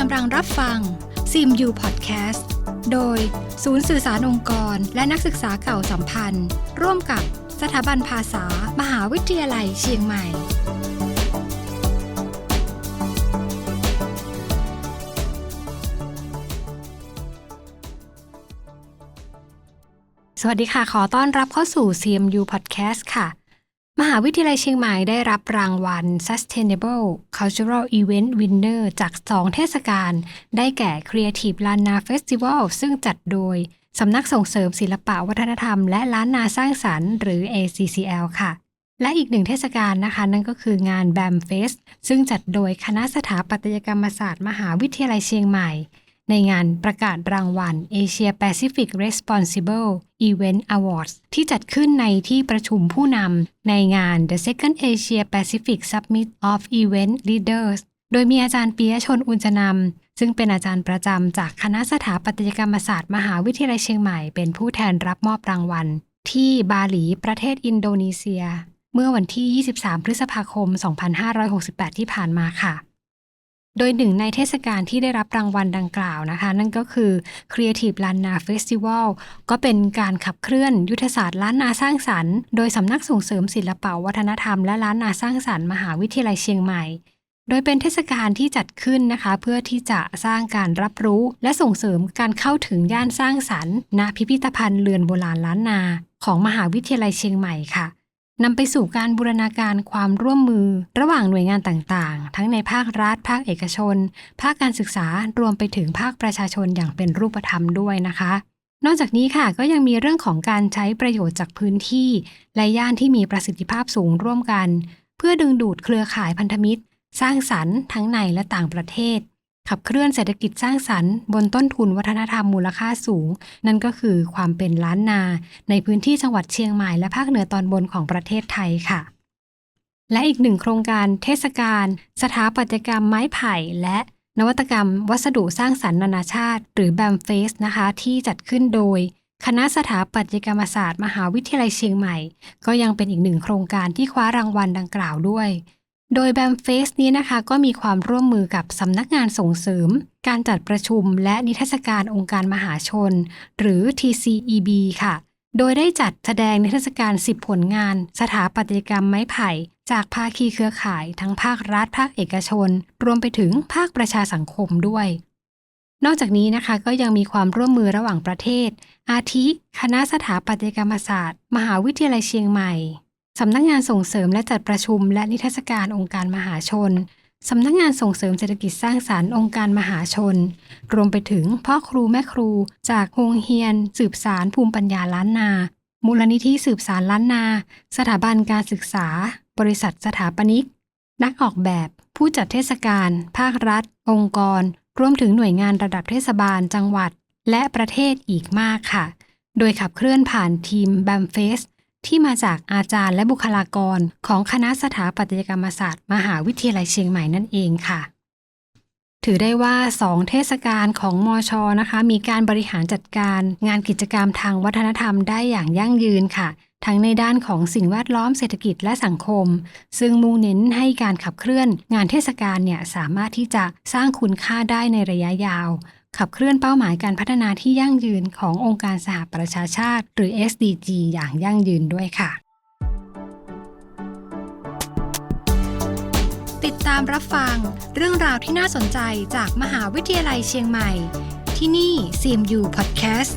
กำลังรับฟังซิมยูพอดแคสต์โดยศูนย์สื่อสารองค์กร และนักศึกษาเก่าสัมพันธ์ ร่วมกับสถาบันภาษา มหาวิทยาลัยเชียงใหม่ สวัสดีค่ะ ขอต้อนรับเข้าสู่ CMU Podcast ค่ะ มหาวิทยาลัยเชียงใหม่ได้รับรางวัล Sustainable Cultural Event Winner จาก 2 เทศกาล ได้แก่ Creative Lana Festival ซึ่งจัดโดยสำนักส่งเสริมศิลปะวัฒนธรรม และล้านนาสร้างสรรค์หรือ ACCL ค่ะ และอีกหนึ่งเทศกาลนะคะ นั่นก็คืองาน BAM Fest ซึ่งจัดโดยคณะสถาปัตยกรรมศาสตร์ มหาวิทยาลัยเชียงใหม่ ในงานประกาศรางวัล Asia Pacific Responsible Event Awards ที่จัดขึ้นในที่ประชุมผู้นำในงาน The Second Asia Pacific Summit of Event Leaders โดยมีอาจารย์ปียชนอุญจนำซึ่งเป็นอาจารย์ประจำจากคณะสถาปัตยกรรมศาสตร์มหาวิทยาลัยเชียงใหม่เป็นผู้แทนรับมอบรางวัล ที่บาหลีประเทศอินโดนีเซีย เมื่อวันที่ 23 พฤษภาคม 2568 ที่ผ่านมาค่ะ โดยหนึ่งในเทศกาลที่ได้รับรางวัลดังกล่าวนะคะ นั่นก็คือ Creative Lana Festival ก็เป็นการขับเคลื่อนยุทธศาสตร์ล้านนาสร้างสรรค์ โดยสำนักส่งเสริมศิลปวัฒนธรรมและล้านนาสร้างสรรค์มหาวิทยาลัยเชียงใหม่ โดยเป็นเทศกาลที่จัดขึ้นนะคะ เพื่อที่จะสร้างการรับรู้ และส่งเสริมการเข้าถึงย่านสร้างสรรค์ณพิพิธภัณฑ์เรือนโบราณล้านนา ของมหาวิทยาลัยเชียงใหม่ค่ะ นำไปสู่การบูรณาการความร่วมมือ ระหว่างหน่วยงานต่างๆ ทั้งในภาครัฐ ภาคเอกชน ภาคการศึกษารวมไปถึงภาคประชาชนอย่างเป็นรูปธรรมด้วยนะคะ นอกจากนี้ค่ะก็ยังมีเรื่องของการใช้ประโยชน์จากพื้นที่ และย่านที่มีประสิทธิภาพสูงร่วมกัน เพื่อดึงดูดเครือข่ายพันธมิตร สร้างสรรค์ทั้งในและต่างประเทศ ขับเคลื่อนเศรษฐกิจสร้างสรรค์บนต้นทุนวัฒนธรรมมูลค่าสูง นั่นก็คือความเป็นล้านนา ในพื้นที่จังหวัดเชียงใหม่และภาคเหนือตอนบนของประเทศไทยค่ะและอีกหนึ่งโครงการเทศกาลสถาปัตยกรรมไม้ไผ่ และนวัตกรรม วัสดุสร้างสรรค์นานาชาติ หรือ BAM f a c e นะคะ ที่จัดขึ้นโดย คณะสถาปัตยกรรมศาสตร์ มหาวิทยาลัยเชียงใหม่ ก็ยังเป็นอีกหนึ่งโครงการที่คว้ารางวัลดังกล่าวด้วย โดย BAM f a c e นี้นะคะก็มีความร่วมมือกับสำนักงานส่งเสริม การจัดประชุมและนิทรรศการองค์การมหาชน หรือ TCEB ค่ะ โดยได้จัดแสดงนิทรรศการ 10 ผลงาน สถาปัตยกรรมไม้ไผ่ จากภาคีเครือข่าย ทั้งภาครัฐภาคเอกชน รวมไปถึงภาคประชาสังคมด้วย นอกจากนี้นะคะก็ยังมีความร่วมมือระหว่างประเทศ อาทิ คณะสถาปัตยกรรมศาสตร์ มหาวิทยาลัยเชียงใหม่ สำนักงานส่งเสริมและจัดประชุม และนิทรรศการองค์การมหาชน สำนักงานส่งเสริมเศรษฐกิจสร้างสารรค์องค์การมหาชน รวมไปถึงพ่อครูแม่ครู จากโฮงเฮียน สืบสารภูมิปัญญาล้านนา มูลนิธิสืบสารล้านนา สถาบันการศึกษา บริษัทสถาปนิก นักออกแบบ ผู้จัดเทศกาล ภาครัฐ องค์กร รวมถึงหน่วยงานระดับเทศบาลจังหวัด และประเทศอีกมากค่ะ โดยขับเคลื่อนผ่านทีม b a m f a c e ที่มาจากอาจารย์และบุคลากรของคณะสถาปัตยกรรมศาสตร์ มหาวิทยาลัยเชียงใหม่นั่นเองค่ะ ถือได้ว่า 2 เทศกาลของมอชอนะคะ มีการบริหารจัดการงานกิจกรรมทางวัฒนธรรมได้อย่างยั่งยืนค่ะ ทั้งในด้านของสิ่งแวดล้อมเศรษฐกิจและสังคม ซึ่งมุ่งเน้นให้การขับเคลื่อน งานเทศกาลเนี่ยสามารถที่จะสร้างคุณค่าได้ในระยะยาว ขับเคลื่อนเป้าหมายการพัฒนาที่ยั่งยืนขององค์การสหประชาชาติ หรือ SDG อย่างยั่งยืนด้วยค่ะ ติดตามรับฟังเรื่องราวที่น่าสนใจจากมหาวิทยาลัยเชียงใหม่ ที่นี่ CMU Podcast